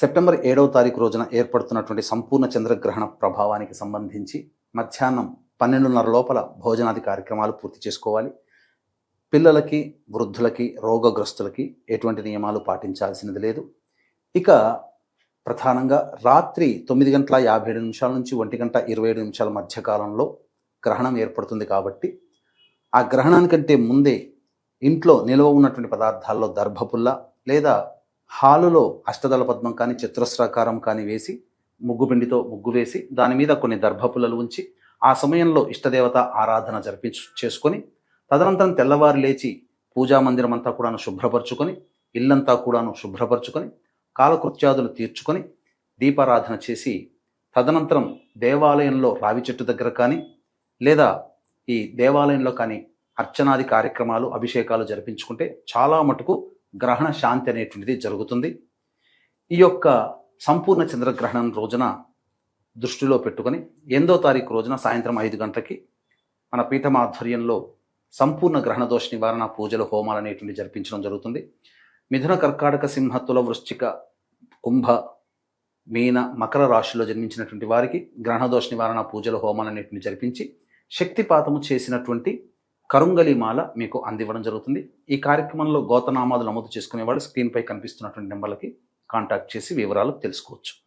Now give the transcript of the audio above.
September ఏడవ తారీఖు రోజున ఏర్పడుతున్నటువంటి సంపూర్ణ చంద్రగ్రహణ ప్రభావానికి సంబంధించి మధ్యాహ్నం పన్నెండున్నర లోపల భోజనాది కార్యక్రమాలు పూర్తి చేసుకోవాలి. పిల్లలకి వృద్ధులకి రోగగ్రస్తులకి ఎటువంటి నియమాలు పాటించాల్సినది లేదు. ఇక ప్రధానంగా రాత్రి తొమ్మిది గంటల యాభై ఏడు నిమిషాల నుంచి ఒంటి గంట ఇరవై ఏడు నిమిషాల మధ్య కాలంలో గ్రహణం ఏర్పడుతుంది కాబట్టి ఆ గ్రహణానికంటే ముందే ఇంట్లో నిల్వ ఉన్నటువంటి పదార్థాల్లో దర్భపుల్ల లేదా హాలులో అష్టదళ పద్మం కానీ చతురస్రాకారం కానీ వేసి ముగ్గు పిండితో ముగ్గు వేసి దాని మీద కొన్ని దర్భపుల్లలు ఉంచి ఆ సమయంలో ఇష్టదేవత ఆరాధన జరిపించు చేసుకొని తదనంతరం తెల్లవారు లేచి పూజా మందిరం అంతా కూడాను శుభ్రపరచుకొని ఇల్లంతా కూడాను శుభ్రపరచుకొని కాలకృత్యాదులు తీర్చుకొని దీపారాధన చేసి తదనంతరం దేవాలయంలో రావి చెట్టు దగ్గర కానీ లేదా ఈ దేవాలయంలో కానీ అర్చనాది కార్యక్రమాలు అభిషేకాలు జరిపించుకుంటే చాలా మటుకు గ్రహణ శాంతి అనేటువంటిది జరుగుతుంది. ఈ యొక్క సంపూర్ణ చంద్రగ్రహణం రోజున దృష్టిలో పెట్టుకొని ఎనిమిదో తారీఖు రోజున సాయంత్రం ఐదు గంటలకి మన పీఠం ఆధ్వర్యంలో సంపూర్ణ గ్రహణ దోష నివారణ పూజలు హోమాలు అనేటువంటి జరిపించడం జరుగుతుంది. మిథున కర్కాటక సింహ తుల వృశ్చిక కుంభ మీన మకర రాశిలో జన్మించినటువంటి వారికి గ్రహణ దోష నివారణ పూజలు హోమాలు అనేటువంటి జరిపించి శక్తిపాతము చేసినటువంటి కరుంగలి మాల మీకు అందివ్వడం జరుగుతుంది. ఈ కార్యక్రమంలో గోతనామాలు నమోదు చేసుకునేవాడు స్క్రీన్పై కనిపిస్తున్నటువంటి నెంబర్లకి కాంటాక్ట్ చేసి వివరాలు తెలుసుకోవచ్చు.